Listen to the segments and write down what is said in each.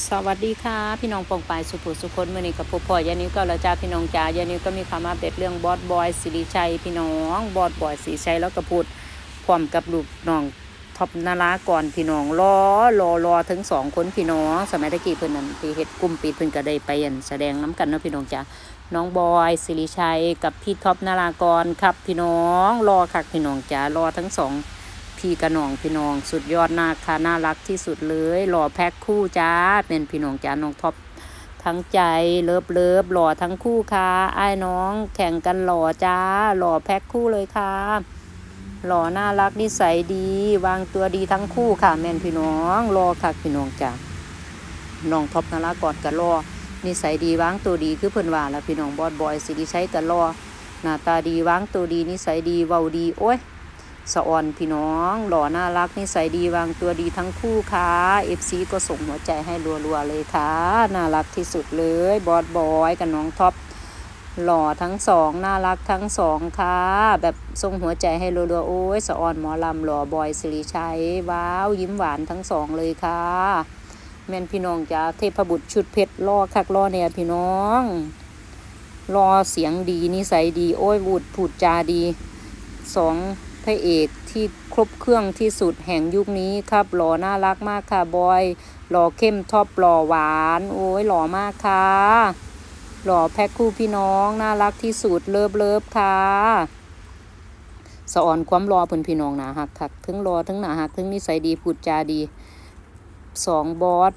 สวัสดีค่ะ พี่น้องปองปายสุภุสุคนเมื่อนี้กับพ่อพ่อยานิวก็แล้วจ้าพี่น้องจ๋ายานิวก็มีความอัปเดตเรื่องบอสบอยสิริชัย พี่น้องบอสบอยสิริชัยแล้วก็พูดพร้อมกับลูกน้องท็อปนาราก่อนพี่น้องรอรอรอถึงสองคนพี่น้อง สมัยตะกี้เพิ่นนั่นไปเฮ็ดกลุ่มปิดเพิ่นก็ได้ไปอันแสดงน้ำกันเนาะพี่น้องจ๋าน้องบอยสิริชัยกับพี่ท็อปนารากรครับพี่น้องรอคักพี่น้องจ๋ารอทั้งสอง พี่กระหน่องพี่น้องสุดยอดน่าค่ะน่ารักที่สุดเลยหล่อแพ็คคู่จ้าเป็นพี่น้องจ้าน้องท็อปทั้งใจเลิฟเลิฟหล่อทั้งคู่ค่ะไอ้น้องแข่งกันหล่อจ้า หล่อแพ็คคู่เลยค่ะ หล่อน่ารักนิสัยดี วางตัวดีทั้งคู่ค่ะ แม่นพี่น้องรอค่ะพี่น้องจ้าน้องท็อปนารักกอดกันรอนิสัยดีวางตัวดีคือเพิ่นว่าแล้วพี่น้องบอดบอยสิริชัยกันรอหน้าตาดีวางตัวดีนิสัยดีเว้าดีโอ้ย สะออนพี่น้อง หล่อน่ารักนิสัยดีวางตัวดีทั้งคู่ค่ะเอฟซีก็ส่งหัวใจให้รัวๆเลยค่ะ น่ารักที่สุดเลย บอสบอยกับน้องท็อปหล่อทั้งสองน่ารักทั้งสองค่ะ แบบส่งหัวใจให้รัวๆโอ้ยสะออนหมอลำหล่อบอยสิริชัยว้าวยิ้มหวานทั้งสองเลยค่ะ แม่นพี่น้องจ้าเทพบุตรชุดเพชรล่อคักล่อเนี่ยพี่น้องรอเสียงดีนิสัยดี โอ้ยบูดพูดจาดีสอง พระเอกที่ครบเครื่องที่สุดแห่งยุคนี้ครับ หล่อน่ารักมากค่ะบอย หล่อเข้มท็อปหล่อหวาน โอ้ยหล่อมากค่ะ หล่อแพ็คคู่พี่น้อง น่ารักที่สุดเลิฟเลิฟค่ะสะออนความรอเพิ่นพี่น้องหนาหักคักถึงรอถึงหนาหักถึงนิสัยดีพูดจาดีสองบอส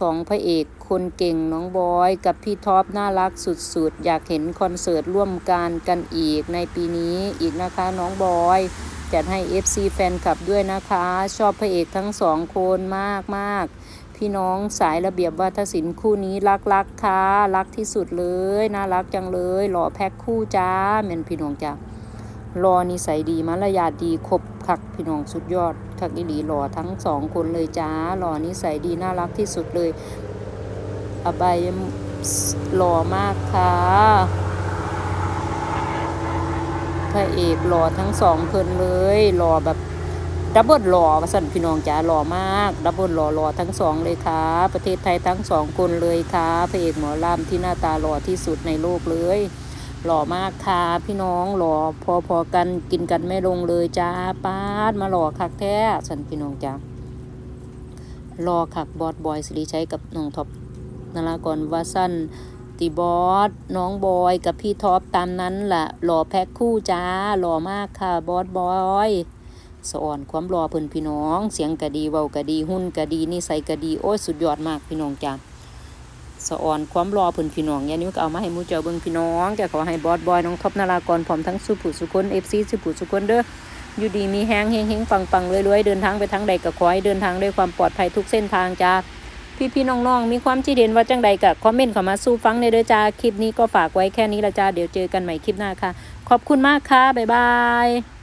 สองพระเอกคนเก่งน้องบอย กับพี่ท็อปน่ารักสุดๆ อยากเห็นคอนเสิร์ตร่วมกันกันอีกในปีนี้อีกนะคะน้องบอยจัดให้ FC แฟนคลับด้วยนะคะ ชอบพระเอกทั้งสองคนมากมากพี่น้องสายระเบียบวัฒศิลป์คู่นี้รักรักค่ะ รักที่สุดเลย น่ารักจังเลย หล่อแพ็คคู่จ้าเมนพี่น้องจ้ารอนิสัยดีมารยาทดีครบคักพี่น้องสุดยอด คักอีหลีหล่อทั้งสองคนเลยจ้า หล่อนิสัยดีน่ารักที่สุดเลย อบายหล่อมากค่ะพระเอกหล่อทั้งสองเพิ่นเลย หล่อแบบดับเบิลหล่อวสันพี่น้องจ๋าหล่อมาก ดับเบิลหล่อหล่อทั้งสองเลยค่ะ ประเทศไทยทั้งสองคนเลยค่ะพระเอกหมอลำที่หน้าตาหล่อที่สุดในโลกเลย หล่อมากค่ะพี่น้องหล่อพอๆกันกินกันไม่ลงเลยจ้าป้าดมาหล่อคักแท้สันพี่น้องจ๋ารอคักบอสบอยสิริชัยกับน้องท็อปนารากรวาสันติบอสน้องบอยกับพี่ท็อปตามนั้นแหละหล่อแพ็คคู่จ้าหล่อมากค่ะบอสบอยสอนความหล่อเพิ่นพี่น้อง เสียงกะดีเว้ากะดี หุ่นกะดีนิสัยกะดี โอ้ยสุดยอดมากพี่น้องจ้า สออนความรอเพิ่นพี่น้องยานิ้วก็เอามาให้มูเจ้าเบิ่งพี่น้องแกขอให้บอสบอยน้องท็อปนารากรพร้อมทั้งสุภุสุคนเอฟซีสุภุสุคนเด้ออยู่ดีมีแห้งเฮงเฮงปังปังรวยๆเดินทางไปทางใดก็ขอให้เดินทางด้วยความปลอดภัยทุกเส้นทางจ้าพี่พี่ๆน้องๆมีความคิดเห็นว่าจังใดกับคอมเมนต์เข้ามาสู้ฟังในเด้อจ้าคลิปนี้ก็ฝากไว้แค่นี้ละจ้าเดี๋ยวเจอกันใหม่คลิปหน้าค่ะ ขอบคุณมากค่ะบ๊ายบาย